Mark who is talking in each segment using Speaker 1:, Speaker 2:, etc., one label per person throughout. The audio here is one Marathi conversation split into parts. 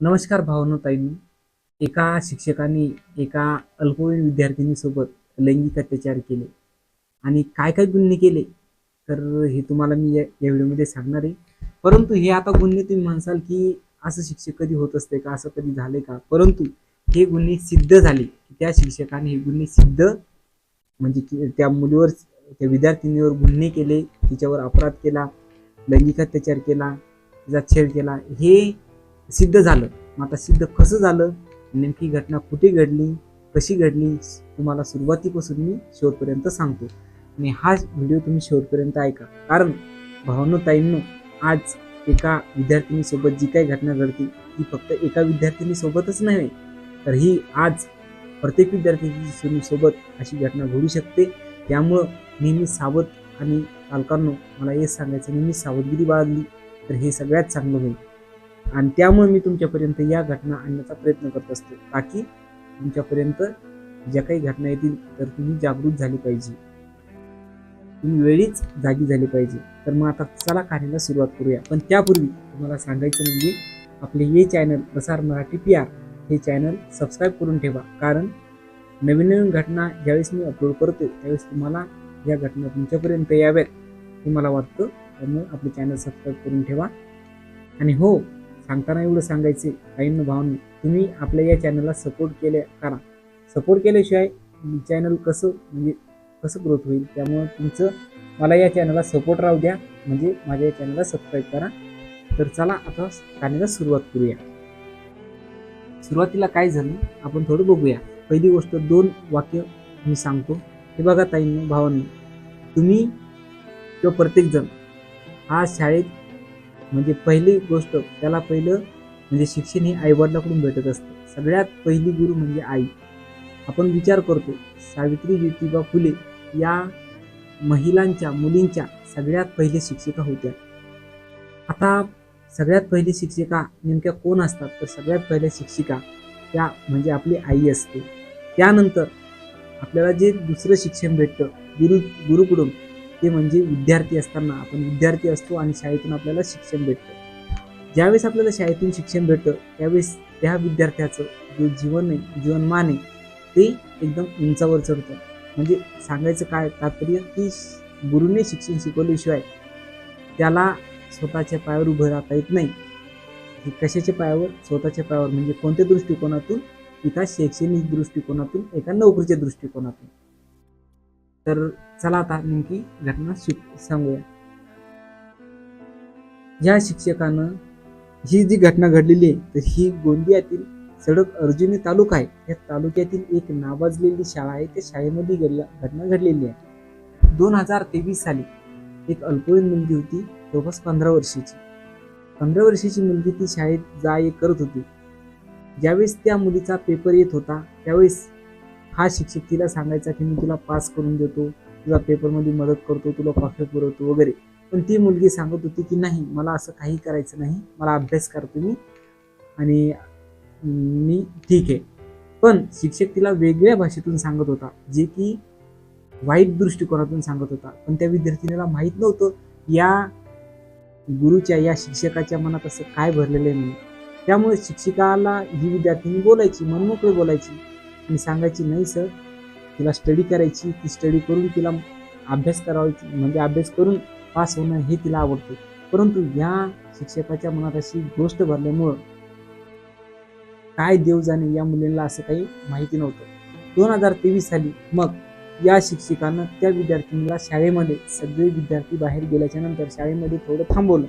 Speaker 1: नमस्कार भावनताईंनी एका शिक्षकाने एका अल्पवयीन विद्यार्थिनीसोबत लैंगिक अत्याचार केले आणि काय काय गुन्हे केले तर हे तुम्हाला मी या या व्हिडिओमध्ये सांगणार आहे. परंतु हे आता गुन्हे तुम्ही म्हणसाल की असं शिक्षक कधी होत असते का असं कधी झाले का? परंतु हे गुन्हे सिद्ध झाले त्या शिक्षकाने हे गुन्हे सिद्ध म्हणजे की त्या मुलीवर त्या विद्यार्थिनीवर गुन्हे केले तिच्यावर अपराध केला लैंगिक अत्याचार केला तिचा छेड केला हे सिद्ध झालं. मग आता सिद्ध कसं झालं? नेमकी घटना कुठे घडली? कशी घडली? तुम्हाला सुरुवातीपासून मी शेवटपर्यंत सांगतो. आणि हा व्हिडिओ तुम्ही शेवटपर्यंत ऐका. कारण भावनताईंनो आज एका विद्यार्थिनीसोबत जी काही घटना घडते ती फक्त एका विद्यार्थिनीसोबतच नव्हे तर ही आज प्रत्येक विद्यार्थी सोबत अशी घटना घडू शकते. त्यामुळं नेहमी सावध आणि पालकांनो मला हे सांगायचं नेहमी सावधगिरी बाळगली तर हे सगळ्यात चांगलं होईल. आणि त्यामुळे मी तुमच्यापर्यंत या घटना आणण्याचा प्रयत्न करत असतो. ताकी तुमच्यापर्यंत ज्या काही घटना येतील तर तुम्ही जागृत झाली पाहिजे. तुम्ही वेळीच जागी झाली पाहिजे. तर मग आता चला कार्याला सुरुवात करूया. पण त्यापूर्वी तुम्हाला सांगायचं म्हणजे आपले हे channel Prasar Marathi P R हे चॅनल सबस्क्राईब करून ठेवा. कारण नवीन नवीन घटना ज्यावेळेस मी अपलोड करतो त्यावेळेस तुम्हाला या घटना तुमच्यापर्यंत याव्यात. हे मला वाटतं. त्यामुळे आपले चॅनल सबस्क्राईब करून ठेवा. आणि हो सांगताना एवढं सांगायचे काहींना भावांनी तुम्ही आपल्या या चॅनलला सपोर्ट केले करा. सपोर्ट केल्याशिवाय चॅनल कसं म्हणजे कसं ग्रोथ होईल? त्यामुळं तुमचं मला या चॅनलला सपोर्ट राहू द्या म्हणजे माझ्या या चॅनलला सबस्क्राईब करा. तर चला आता गाण्याला सुरुवात करूया. सुरुवातीला काय झालं आपण थोडं बघूया. पहिली गोष्ट दोन वाक्य मी सांगतो. हे बघा ताईंनो भावांनी. तुम्ही किंवा प्रत्येकजण हा शाळेत म्हणजे पहिली गोष्ट त्याला पहिलं म्हणजे शिक्षण हे आईवडिलाकडून भेटत असतं. सगळ्यात पहिली गुरु म्हणजे आई. आपण विचार करतो सावित्री ज्योतिबा फुले या महिलांच्या मुलींच्या सगळ्यात पहिले शिक्षिका होत्या. आता सगळ्यात पहिली शिक्षिका नेमक्या कोण असतात? तर सगळ्यात पहिल्या शिक्षिका त्या म्हणजे आपली आई असते. त्यानंतर आपल्याला जे दुसरं शिक्षण भेटतं गुरु गुरुकडून ते म्हणजे विद्यार्थी असताना आपण विद्यार्थी असतो आणि शाळेतून आपल्याला शिक्षण भेटतं. ज्यावेळेस आपल्याला शाळेतून शिक्षण भेटतं त्यावेळेस त्या विद्यार्थ्याचं जे जीवन आहे जीवनमान आहे ते एकदम उंचावर चढतं. म्हणजे सांगायचं काय तात्पर्य की गुरुने शिक्षण शिकवल्याशिवाय त्याला स्वतःच्या पायावर उभं राहता येत नाही. हे कशाच्या पायावर? स्वतःच्या पायावर. म्हणजे कोणत्या दृष्टिकोनातून? एका शैक्षणिक दृष्टिकोनातून एका नोकरीच्या दृष्टिकोनातून. तर चला आता नेमकी घटना शिक सांगूया. या शिक्षकानं ही जी घटना घडलेली आहे तर ही गोंदियातील सडक अर्जुनी तालुका आहे. या तालुक्यातील एक नावाजलेली शाळा आहे. त्या शाळेमध्ये घटना घडलेली आहे. दोन हजार तेवीस साली एक अल्पवयीन मुलगी होती जवळपास पंधरा वर्षीची. पंधरा वर्षीची मुलगी ती शाळेत जा ये करत होती. ज्यावेळेस त्या मुलीचा पेपर येत होता त्यावेळेस हा शिक्षक तिला सांगायचा की मी तुला पास करून देतो तुझा पेपरमध्ये मदत करतो तुला कॉफी पुरवतो वगैरे. पण ती मुलगी सांगत होती की नाही मला असं काही करायचं नाही मला अभ्यास करतो मी आणि मी ठीक आहे. पण शिक्षक तिला वेगळ्या भाषेतून सांगत होता जे की वाईट दृष्टिकोनातून सांगत होता. पण त्या विद्यार्थिनीला माहीत नव्हतं या गुरुच्या या शिक्षकाच्या मनात असं काय भरलेलं आहे म्हणून. त्यामुळे शिक्षिकाला ही विद्यार्थिनी बोलायची मनमोकळे बोलायची. मी सांगायची नाही सर. तिला स्टडी करायची ती स्टडी करून तिला अभ्यास करावायची म्हणजे अभ्यास करून पास होणं हे तिला आवडतं. परंतु या शिक्षकाच्या मनात अशी गोष्ट भरल्यामुळं काय देव जाणे या मुलीला असं काही माहिती नव्हतं. दोन हजार तेवीस साली मग या शिक्षिकानं त्या विद्यार्थिनीला शाळेमध्ये सगळे विद्यार्थी बाहेर गेल्याच्यानंतर शाळेमध्ये थोडं थांबवलं.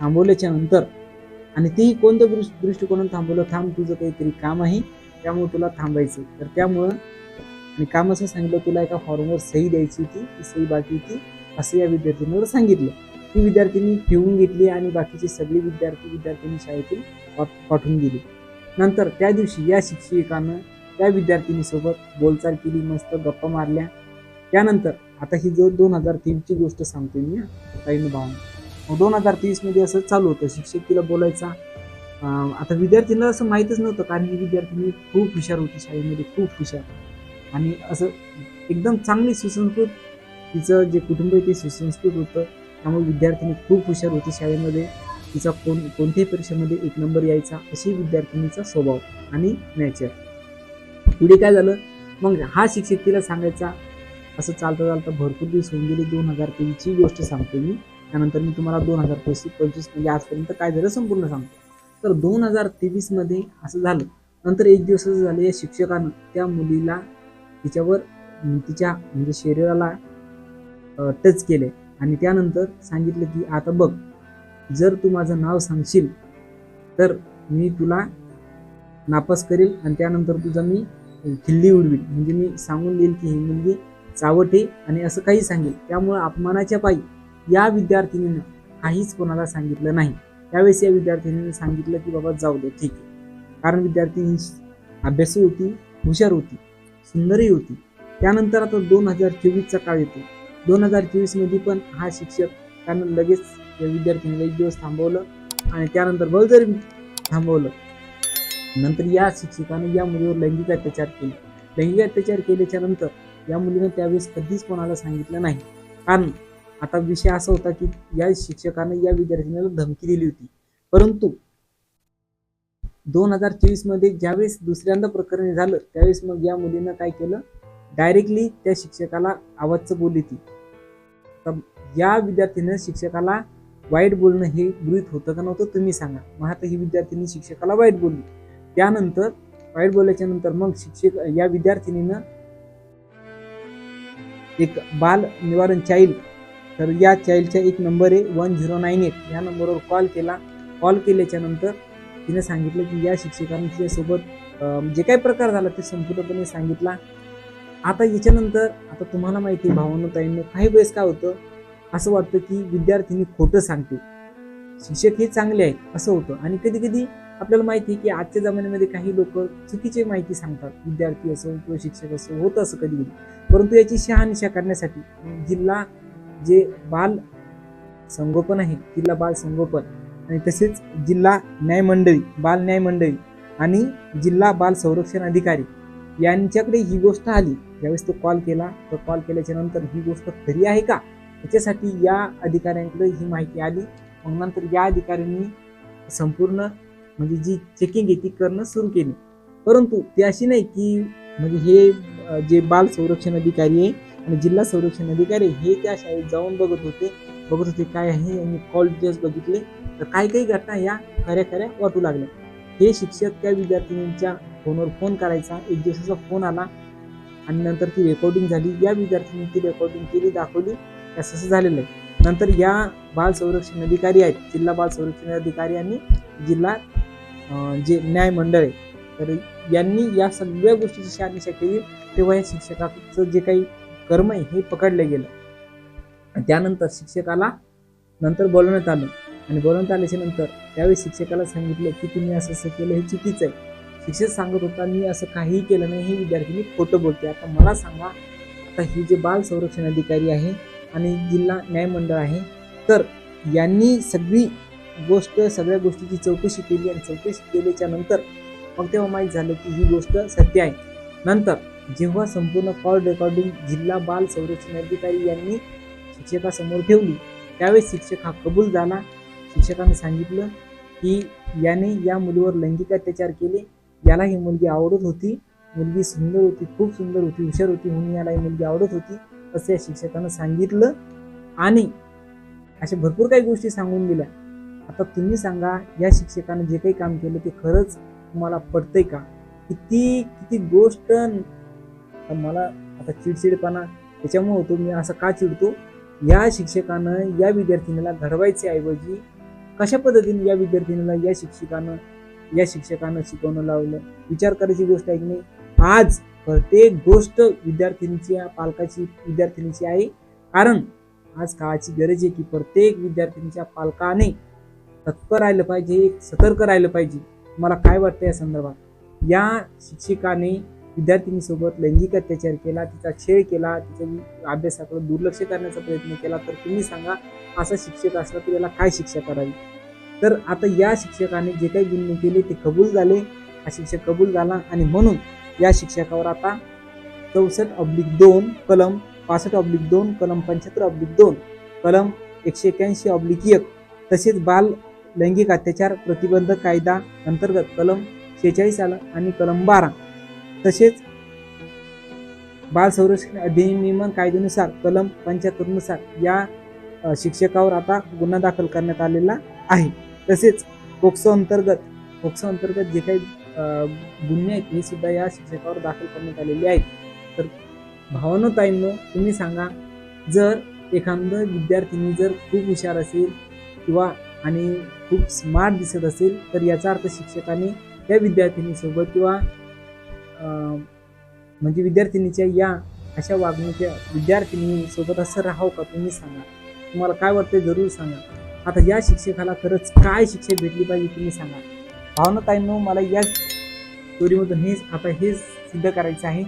Speaker 1: थांबवल्याच्या नंतर आणि तेही कोणत्या दृष्टिकोनात थांबवलं? थांब तुझं काहीतरी काम आहे. त्यामुळे तुला थांबायचं तर त्यामुळं आणि काम असं सांगितलं तुला एका फॉर्मवर सही द्यायची होती ती सही बाकी होती. असं या विद्यार्थिनीवर सांगितलं. ती विद्यार्थिनी ठेवून घेतली आणि बाकीचे सगळी विद्यार्थी विद्यार्थिनी शाळेतून पाठवून गेली नंतर त्या दिवशी या शिक्षिकानं त्या विद्यार्थिनीसोबत बोलचाल केली मस्त गप्पा मारल्या. त्यानंतर आता ही जो दोन हजार तीनची गोष्ट सांगतोय मी काही भावना. दोन हजार तीसमध्ये असं चालू होतं. शिक्षक तिला बोलायचा आता विद्यार्थ्यांना असं माहीतच नव्हतं कारण ही विद्यार्थिनी खूप हुशार होती शाळेमध्ये खूप हुशार. आणि असं एकदम चांगली सुसंस्कृत तिचं जे कुटुंब आहे ते सुसंस्कृत होतं. त्यामुळे विद्यार्थिनी खूप हुशार होती शाळेमध्ये. तिचा कोण कोणत्याही परीक्षेमध्ये एक नंबर यायचा अशी विद्यार्थिनीचा स्वभाव आणि नॅचर पुढे काय झालं? मग हा शिक्षक तिला सांगायचा असं चालता चालता भरपूर दिवस होऊन गेले दोन हजार तेवीसची गोष्ट सांगतो मी. त्यानंतर मी तुम्हाला दोन हजार पंचवीस पंचवीस म्हणजे आजपर्यंत काय झालं संपूर्ण सांगतो. तर दोन हजार तेवीसमध्ये असं झालं. नंतर एक दिवस असं झालं या शिक्षकानं त्या मुलीला तिच्यावर तिच्या म्हणजे शरीराला टच केले. आणि त्यानंतर सांगितलं की आता बघ जर तू माझं नाव सांगशील तर मी तुला नापास करेल आणि त्यानंतर तुझा मी खिल्ली उडवील म्हणजे मी सांगून देईल की ही मुलगी चावटे आणि असं काही सांगेल. त्यामुळं अपमानाच्या पायी या विद्यार्थिनीनं काहीच कोणाला सांगितलं नाही. त्यावेळेस या विद्यार्थिनीने सांगितलं की बाबा जाऊ दे ठीक आहे. कारण विद्यार्थिनी अभ्यासू होती हुशार होती सुंदरही होती. त्यानंतर आता दोन हजार चोवीसचा काळ येतो. दोन हजार चोवीसमध्ये पण हा शिक्षक त्यानं लगेच या विद्यार्थिनीला एक दिवस थांबवलं आणि त्यानंतर बळजर थांबवलं. नंतर या शिक्षकाने या मुलीवर लैंगिक अत्याचार केले. लैंगिक अत्याचार केल्याच्यानंतर या मुलीनं त्यावेळेस कधीच कोणाला सांगितलं नाही. कारण आता विषय असा होता की या शिक्षकाने या विद्यार्थ्यांना धमकी दिली होती. परंतु दोन हजार चोवीसमध्ये ज्यावेळेस दुसऱ्यांदा प्रकरण झालं त्यावेळेस मग या मुलीनं काय केलं? डायरेक्टली त्या शिक्षकाला आवाजचं बोलली ती. तर या विद्यार्थीनं शिक्षकाला वाईट बोलणं हे गृहित होतं का नव्हतं तुम्ही सांगा. मग आता ही विद्यार्थिनी शिक्षकाला वाईट बोलली. त्यानंतर वाईट बोलल्याच्या नंतर मग शिक्षक या विद्यार्थिनीनं एक बाल निवारण चाइल्ड तर या चाईल्डचा एक नंबर आहे वन झिरो नाईन एट. या नंबरवर कॉल केला. कॉल केल्याच्यानंतर तिने सांगितलं की या शिक्षकांनी तिच्यासोबत जे काही प्रकार झाला ते संपूर्णपणे सांगितला. आता याच्यानंतर आता तुम्हाला माहिती आहे भावना ताईंनो काही वेळेस काय होतं असं वाटतं की विद्यार्थीनी खोटं सांगते. शिक्षक हे चांगले आहेत असं होतं. आणि कधी कधी आपल्याला माहिती आहे की आजच्या जमान्यामध्ये काही लोक चुकीची माहिती सांगतात. विद्यार्थी असो किंवा शिक्षक असो होतं असं कधी कधी परंतु याची शहानिशा करण्यासाठी जिल्हा जे बाल संगोपन आहे जिल्हा बाल संगोपन आणि तसेच जिल्हा न्याय मंडळी बाल न्याय मंडळी आणि जिल्हा बाल संरक्षण अधिकारी यांच्याकडे ही गोष्ट आली. ज्यावेळेस तो कॉल केला तर कॉल केल्याच्यानंतर ही गोष्ट खरी आहे का? याच्यासाठी या अधिकाऱ्यांकडे ही माहिती आली. मग नंतर या अधिकाऱ्यांनी संपूर्ण म्हणजे जी चेकिंग आहे ती करणं सुरू केली. परंतु ती अशी नाही की म्हणजे हे जे बाल संरक्षण अधिकारी आहे आणि जिल्हा संरक्षण अधिकारी हे त्या शाळेत जाऊन बघत होते. बघत होते काय आहे आणि कॉल डिटेल्स बघितले. तर काही काही घटना या खऱ्या खऱ्या वाटू लागल्या. हे शिक्षक त्या विद्यार्थिनींच्या फोनवर फोन करायचा. एक दिवसाचा फोन आला. आणि नंतर ती रेकॉर्डिंग झाली. या विद्यार्थ्यांनी ती रेकॉर्डिंग केली दाखवली. असं असं झालेलं आहे. नंतर या बाल संरक्षण अधिकारी आहेत. जिल्हा बाल संरक्षण अधिकारी आणि जिल्हा जे न्याय मंडळ आहे. तर यांनी या सगळ्या गोष्टीची शहानिशा केली. तेव्हा या शिक्षकाचं जे काही कर्म हे पकडलं गेलं. त्यानंतर शिक्षकाला नंतर बोलवण्यात आलं. आणि बोलवण्यात आल्याच्यानंतर त्यावेळी शिक्षकाला सांगितलं की तुम्ही असं असं केलं हे चुकीचं आहे. शिक्षक सांगत होता मी असं काहीही केलं नाही हे विद्यार्थिनी खोटं बोलते आता मला सांगा आता ही जे बाल संरक्षण अधिकारी आहे आणि जिल्हा न्यायमंडळ आहे तर यांनी सगळी गोष्ट सगळ्या गोष्टीची चौकशी केली आणि चौकशी केल्याच्यानंतर मग तेव्हा माहीत झालं की ही गोष्ट सत्य आहे. नंतर जेव्हा संपूर्ण कॉल रेकॉर्डिंग जिल्हा बाल संरक्षण अधिकारी यांनी शिक्षकासमोर ठेवली त्यावेळेस शिक्षक हा कबूल झाला. शिक्षकाने सांगितलं की याने या मुलीवर लैंगिक अत्याचार केले. याला ही मुलगी आवडत होती. मुलगी सुंदर होती खूप सुंदर होती हुशार होती म्हणून याला ही मुलगी आवडत होती असं या शिक्षकानं सांगितलं. आणि अशा भरपूर काही गोष्टी सांगून दिल्या. आता तुम्ही सांगा या शिक्षकानं जे काही काम केलं ते खरंच तुम्हाला पडतंय का? किती किती गोष्ट तर मला आता चिडचिडपणा त्याच्यामुळे होतो. मी असं का चिडतो? या शिक्षकानं या विद्यार्थिनीला घडवायचे ऐवजी कशा पद्धतीने या विद्यार्थिनीला या शिक्षकानं या शिक्षकानं शिकवणं लावलं? विचार करायची गोष्ट आहे की नाही? आज प्रत्येक गोष्ट विद्यार्थिनीची पालकाची विद्यार्थिनीची आहे. कारण आज काळाची गरज आहे की प्रत्येक विद्यार्थिनीच्या पालकाने तत्पर राहिलं पाहिजे एक सतर्क राहिलं पाहिजे. मला काय वाटतं या संदर्भात? या शिक्षकाने विद्यार्थिनीसोबत लैंगिक अत्याचार केला तिचा छेड केला तिच्या अभ्यासाकडे दुर्लक्ष करण्याचा प्रयत्न केला तर तुम्ही सांगा असा शिक्षक असला तर याला काय शिक्षा करावी? तर आता या शिक्षकाने जे काही गुन्हे केले ते कबूल झाले. हा शिक्षक कबूल झाला आणि म्हणून या शिक्षकावर आता चौसष्ट ऑब्लिक दोन कलम पासष्ट ऑब्लिक दोन कलम पंच्याहत्तर ऑब्लिक दोन कलम एकशे एक्याऐंशी ऑब्लिक एक तसेच बाल लैंगिक अत्याचार प्रतिबंध कायदा अंतर्गत कलम शेहेचाळीस आला आणि कलम बारा. तसेच बाल संरक्षण अधिनियमन कायद्यानुसार कलम पंच्याहत्तरनुसार या शिक्षकावर आता गुन्हा दाखल करण्यात आलेला आहे. तसेच पोक्सो अंतर्गत पोक्सो अंतर्गत जे काही गुन्हे आहेत हे सुद्धा या शिक्षकावर दाखल करण्यात आलेले आहेत. तर भावानो ताईंनो तुम्ही सांगा जर एखादं विद्यार्थिनी जर खूप हुशार असेल किंवा आणि खूप स्मार्ट दिसत असेल तर याचा अर्थ शिक्षकाने त्या विद्यार्थिनीसोबत किंवा म्हणजे विद्यार्थिनीच्या या अशा वागणुकीच्या विद्यार्थिनीसोबत असं राहावं का तुम्ही सांगा. तुम्हाला काय वाटतं जरूर सांगा. आता या शिक्षकाला खरंच काय शिक्षा भेटली पाहिजे तुम्ही सांगा. भावनाताईंनो मला या स्टोरीमधून हेच आता हेच सिद्ध करायचं आहे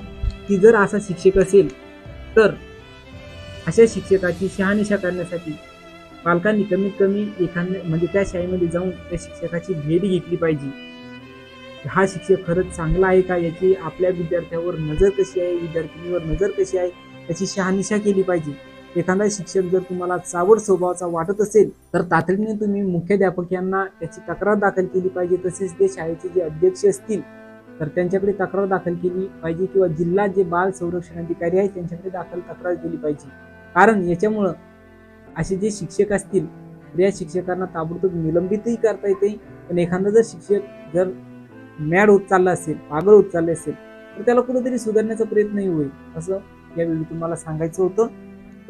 Speaker 1: की जर असा शिक्षक असेल तर अशा शिक्षकाची शहानिशा करण्यासाठी पालकांनी कमीत कमी एखाद्या म्हणजे त्या शाळेमध्ये जाऊन त्या शिक्षकाची भेट घेतली पाहिजे. हा शिक्षक खरंच चांगला आहे का? याची आपल्या विद्यार्थ्यावर नजर कशी आहे? विद्यार्थिनीवर नजर कशी आहे? याची शहानिशा केली पाहिजे. एखादा शिक्षक जर तुम्हाला चावड स्वभावाचा वाटत असेल तर तातडीने तुम्ही मुख्याध्यापक यांना त्याची तक्रार दाखल केली पाहिजे. तसेच ते शाळेचे जे अध्यक्ष असतील तर त्यांच्याकडे तक्रार दाखल केली पाहिजे किंवा जिल्हा जे बाल संरक्षण अधिकारी आहेत त्यांच्याकडे दाखल तक्रार केली पाहिजे. कारण याच्यामुळं असे जे शिक्षक असतील तर या शिक्षकांना ताबडतोब निलंबितही करता येते पण एखादा जर शिक्षक जर मॅड होत चालला असेल पागल होत चालले असेल तर त्याला कुठेतरी सुधारण्याचा प्रयत्नही होईल असं यावेळी तुम्हाला सांगायचं होतं.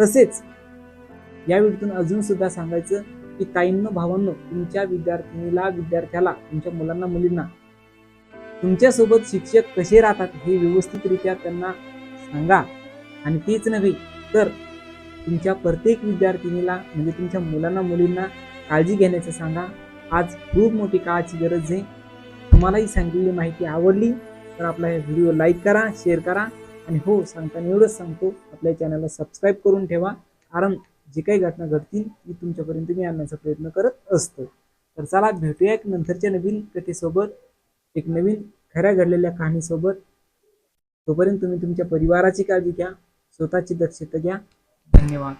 Speaker 1: तसेच या व्हिडिओतून अजून सुद्धा सांगायचं की ताईंनो भावांनो तुमच्या विद्यार्थिनीला विद्यार्थ्याला तुमच्या मुलांना मुलींना तुमच्यासोबत शिक्षक कसे राहतात हे व्यवस्थितरित्या त्यांना सांगा. आणि तेच नव्हे तर तुमच्या प्रत्येक विद्यार्थिनीला म्हणजे तुमच्या मुलांना मुलींना काळजी घेण्याचं सांगा. आज खूप मोठी काळाची गरज आहे. तुम्हालाही सांगितलेली माहिती आवडली तर आपला हे व्हिडिओ लाईक करा शेअर करा. आणि हो सांगताना एवढंच सांगतो आपल्या चॅनलला सबस्क्राईब करून ठेवा. कारण जी काही घटना घडतील ती तुमच्यापर्यंत मी आणण्याचा प्रयत्न करत असतो. तर चला भेटूया एक नंतरच्या नवीन कथेसोबत एक नवीन खऱ्या घडलेल्या कहाणीसोबत. तोपर्यंत तुम्ही तुमच्या परिवाराची काळजी घ्या स्वतःची दक्षता घ्या. धन्यवाद.